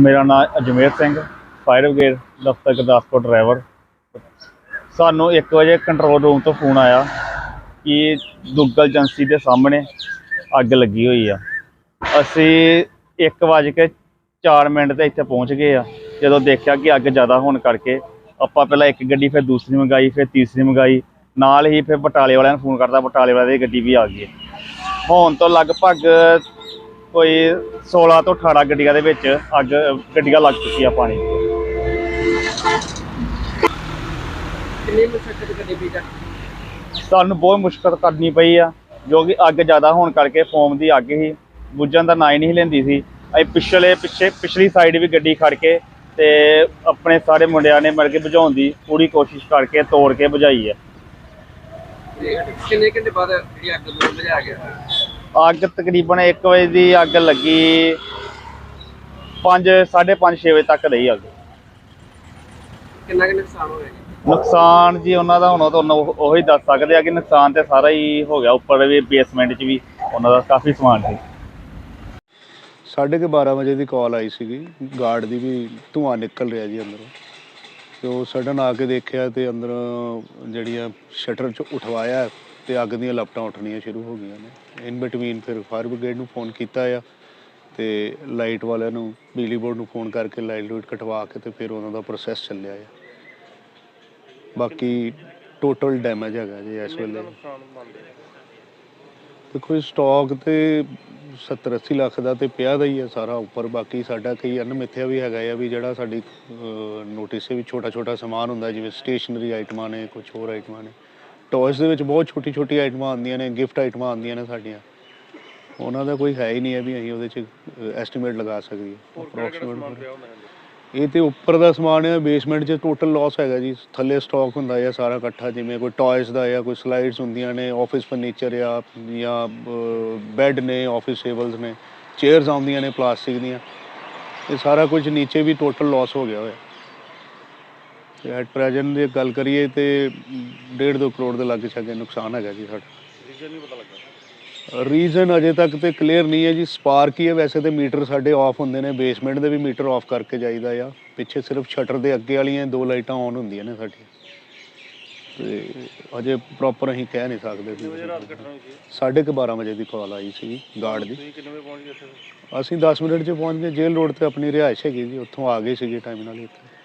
ਮੇਰਾ ਨਾਮ Ajmer Singh, fire brigade ਦਫ਼ਤਰ ਗੁਰਦਾਸਪੁਰ ਡਰਾਈਵਰ। ਸਾਨੂੰ 1 ਵਜੇ ਕੰਟਰੋਲ ਰੂਮ ਤੋਂ ਫੋਨ ਆਇਆ ਕਿ ਦੁੱਗਲ ਏਜੰਸੀ ਦੇ ਸਾਹਮਣੇ ਅੱਗ ਲੱਗੀ ਹੋਈ ਆ। ਅਸੀਂ 1 ਵਜੇ ਕੇ 4 ਮਿੰਟ ਤੇ ਇੱਥੇ ਪਹੁੰਚ ਗਏ ਆ। ਜਦੋਂ ਦੇਖਿਆ ਕਿ ਅੱਗ ਜ਼ਿਆਦਾ ਹੋਣ ਕਰਕੇ ਆਪਾਂ ਪਹਿਲਾਂ ਇੱਕ ਗੱਡੀ, ਫਿਰ ਦੂਸਰੀ ਮੰਗਾਈ, ਫਿਰ ਤੀਸਰੀ ਮੰਗਾਈ। ਨਾਲ ਹੀ ਫਿਰ ਬਟਾਲੇ ਵਾਲਿਆਂ ਨੂੰ ਫੋਨ ਕਰਤਾ, ਬਟਾਲੇ ਵਾਲਿਆਂ ਦੀ ਗੱਡੀ ਵੀ ਆ ਗਈ। ਹੈ। ਹੁਣ ਤੋਂ ਲਗਭਗ ਕੋਈ 16 ਤੋਂ 18 ਗੱਡੀਆਂ ਦੇ ਵਿੱਚ ਅੱਗ ਗੱਡੀਆਂ ਲੱਗ ਚੁੱਕੀਆਂ ਪਾਣੀ ਕਿੰਨੀ ਮੁਸ਼ਕਲ ਬਹੁਤ ਮੁਸ਼ਕਲ ਕਰਨੀ ਪਈ ਆ ਜੋ ਕਿ ਅੱਗ ਜ਼ਿਆਦਾ ਹੋਣ ਕਰਕੇ ਫੋਮ ਦੀ ਅੱਗ ਹੀ ਬੁੱਝਣ ਦਾ ਨਾਂ ਹੀ ਨਹੀਂ ਲੈਂਦੀ ਸੀ। ਅਸੀਂ ਪਿਛਲੇ ਪਿੱਛੇ ਪਿਛਲੀ ਸਾਈਡ ਵੀ ਗੱਡੀ ਖੜ ਕੇ ਤੇ ਆਪਣੇ ਸਾਰੇ ਮੁੰਡਿਆਂ ਨੇ ਮਿਲ ਕੇ ਬੁਝਾਉਣ ਦੀ ਪੂਰੀ ਕੋਸ਼ਿਸ਼ ਕਰਕੇ ਤੋੜ ਕੇ ਬੁਝਾਈ ਹੈ ਕਿੰਨੇ ਘੰਟੇ ਬਾਅਦ ਜਿਹੜੀ ਅੱਗ ਨੂੰ ਬੁਝਾ ਗਿਆ ਅੱਗ ਤਕਰੀਬਨ 1 ਵਜੇ ਦੀ ਅੱਗ ਲੱਗੀ। 5 5:30 6 ਵਜੇ ਤੱਕ ਰਹੀ ਅੱਗ। ਕਿੰਨਾ ਕੁ ਨੁਕਸਾਨ ਹੋਇਆ ਜੀ? ਨੁਕਸਾਨ ਜੀ ਉਹਨਾਂ ਦਾ ਹੁਣ ਤੁਹਾਨੂੰ ਉਹ- ਉਹੀ ਦੱਸ ਸਕਦੇ ਆ ਕਿ ਨੁਕਸਾਨ ਤੇ ਸਾਰਾ ਹੀ ਹੋ ਗਿਆ। ਉੱਪਰ ਵੀ ਬੇਸਮੈਂਟ 'ਚ ਵੀ ਉਹਨਾਂ ਦਾ ਕਾਫੀ ਸਮਾਨ ਸੀ। ਸਾਢੇ ਕੁ 12 ਵਜੇ ਦੀ ਕਾਲ ਆਈ ਸੀਗੀ। ਗਾਰਡ ਦੀ ਵੀ ਧੂੰਆਂ ਨਿਕਲ ਰਿਹਾ ਜੀ ਅੰਦਰੋਂ। ਤੇ ਉਹ ਸਡਨ ਆ ਕੇ ਦੇਖਿਆ ਤੇ ਅੰਦਰ ਜਿਹੜੀਆਂ ਸ਼ਟਰ ਚ ਉਠਵਾਇਆ ਤੇ ਅੱਗ ਦੀਆਂ ਲਪਟਾਂ ਉੱਠਣੀਆਂ ਸ਼ੁਰੂ ਹੋ ਗਈਆਂ ਨੇ। ਇਨ ਬਿਟਵੀਨ ਫਿਰ ਫਾਇਰ ਬ੍ਰਿਗੇਡ ਨੂੰ ਫੋਨ ਕੀਤਾ ਆ ਤੇ ਲਾਈਟ ਵਾਲਿਆਂ ਨੂੰ, ਬਿਜਲੀ ਬੋਰਡ ਨੂੰ ਫੋਨ ਕਰਕੇ ਲਾਈਟ ਲੂਟ ਕਟਵਾ ਕੇ ਤੇ ਫਿਰ ਉਹਨਾਂ ਦਾ ਪ੍ਰੋਸੈਸ ਚੱਲਿਆ ਆ। ਬਾਕੀ ਟੋਟਲ ਡੈਮੇਜ ਹੈਗਾ ਜੀ ਇਸ ਵੇਲੇ। ਦੇਖੋ ਸਟਾਕ ਤੇ 70 80 ਲੱਖ ਦਾ ਤੇ ਪਿਆ ਦਾ ਹੀ ਹੈ ਸਾਰਾ ਉੱਪਰ। ਬਾਕੀ ਸਾਡਾ ਕਈ ਅਨਮਿੱਥਿਆ ਵੀ ਹੈਗਾ ਆ ਵੀ ਜਿਹੜਾ ਸਾਡੀ ਨੋਟਿਸ ਵੀ ਛੋਟਾ ਛੋਟਾ ਸਮਾਨ ਹੁੰਦਾ, ਜਿਵੇਂ ਸਟੇਸ਼ਨਰੀ ਆਈਟਮਾਂ ਨੇ ਕੁਝ ਹੋਰ ਆਈਟਮਾਂ ਨੇ। ਟੌਇਸ ਦੇ ਵਿੱਚ ਬਹੁਤ ਛੋਟੀ ਛੋਟੀ ਆਈਟਮਾਂ ਆਉਂਦੀਆਂ ਨੇ ਗਿਫਟ ਆਈਟਮਾਂ ਆਉਂਦੀਆਂ ਨੇ ਸਾਡੀਆਂ। ਉਹਨਾਂ ਦਾ ਕੋਈ ਹੈ ਹੀ ਨਹੀਂ ਹੈ ਵੀ ਅਸੀਂ ਉਹਦੇ ਚ ਐਸਟੀਮੇਟ ਲਗਾ ਸਕੀਏ। ਅਪਰੋਕਸੀਮੇਟ ਇਹ ਤੇ ਉੱਪਰ ਦਾ ਸਮਾਨ ਹੈ ਬੇਸਮੈਂਟ 'ਚ ਟੋਟਲ ਲਾਸ ਹੈਗਾ ਜੀ। ਥੱਲੇ ਸਟਾਕ ਹੁੰਦਾ ਹੈ ਸਾਰਾ ਇਕੱਠਾ ਜਿਵੇਂ ਕੋਈ ਟੌਇਸ ਦਾ ਜਾਂ ਕੋਈ ਸਲਾਈਡਸ ਹੁੰਦੀਆਂ ਨੇ ਆਫਿਸ ਫਰਨੀਚਰ ਆ ਜਾਂ ਬੈੱਡ ਨੇ ਆਫਿਸ ਟੇਬਲਸ ਨੇ ਚੇਅਰਸ ਆਉਂਦੀਆਂ ਨੇ ਪਲਾਸਟਿਕ ਦੀਆਂ। ਇਹ ਸਾਰਾ ਕੁਝ ਨੀਚੇ ਵੀ ਟੋਟਲ ਲਾਸ ਹੋ ਗਿਆ ਹੋਇਆ। ਤੇ ਐਟ ਪ੍ਰੈਜ਼ੈਂਟ ਦੀ ਗੱਲ ਕਰੀਏ ਤੇ 1.5 ਕਰੋੜ ਦੇ ਲਾਗੇ ਛਾਗੇ ਨੁਕਸਾਨ ਹੈਗਾ ਜੀ ਸਾਡਾ। ਰੀਜ਼ਨ ਅਜੇ ਤੱਕ ਤੇ ਕਲੀਅਰ ਨਹੀਂ ਹੈ ਜੀ। ਸਪਾਰਕ ਹੀ ਹੈ ਵੈਸੇ ਤੇ ਮੀਟਰ ਸਾਡੇ ਆਫ ਹੁੰਦੇ ਨੇ। ਬੇਸਮੈਂਟ ਦੇ ਵੀ ਮੀਟਰ ਆਫ ਕਰਕੇ ਜਾਈਦਾ ਆ। ਪਿੱਛੇ ਸਿਰਫ ਸ਼ਟਰ ਦੇ ਅੱਗੇ ਵਾਲੀਆਂ ਦੋ ਲਾਈਟਾਂ ਆਨ ਹੁੰਦੀਆਂ ਨੇ ਸਾਡੀਆਂ। ਤੇ ਅਜੇ ਪ੍ਰੋਪਰ ਅਸੀਂ ਕਹਿ ਨਹੀਂ ਸਕਦੇ ਸਾਢੇ ਕੁ 12 ਵਜੇ ਦੀ ਕਾਲ ਆਈ ਸੀ ਗਾਰਡ ਦੀ। ਅਸੀਂ 10 ਮਿੰਟ 'ਚ ਪਹੁੰਚ ਗਏ। ਜੇਲ੍ਹ ਰੋਡ ਤੇ ਆਪਣੀ ਰਿਹਾਇਸ਼ ਹੈਗੀ ਜੀ। ਉੱਥੋਂ ਆ ਗਏ ਸੀਗੇ ਟਾਈਮ ਨਾਲ ਹੀ ਇੱਥੇ।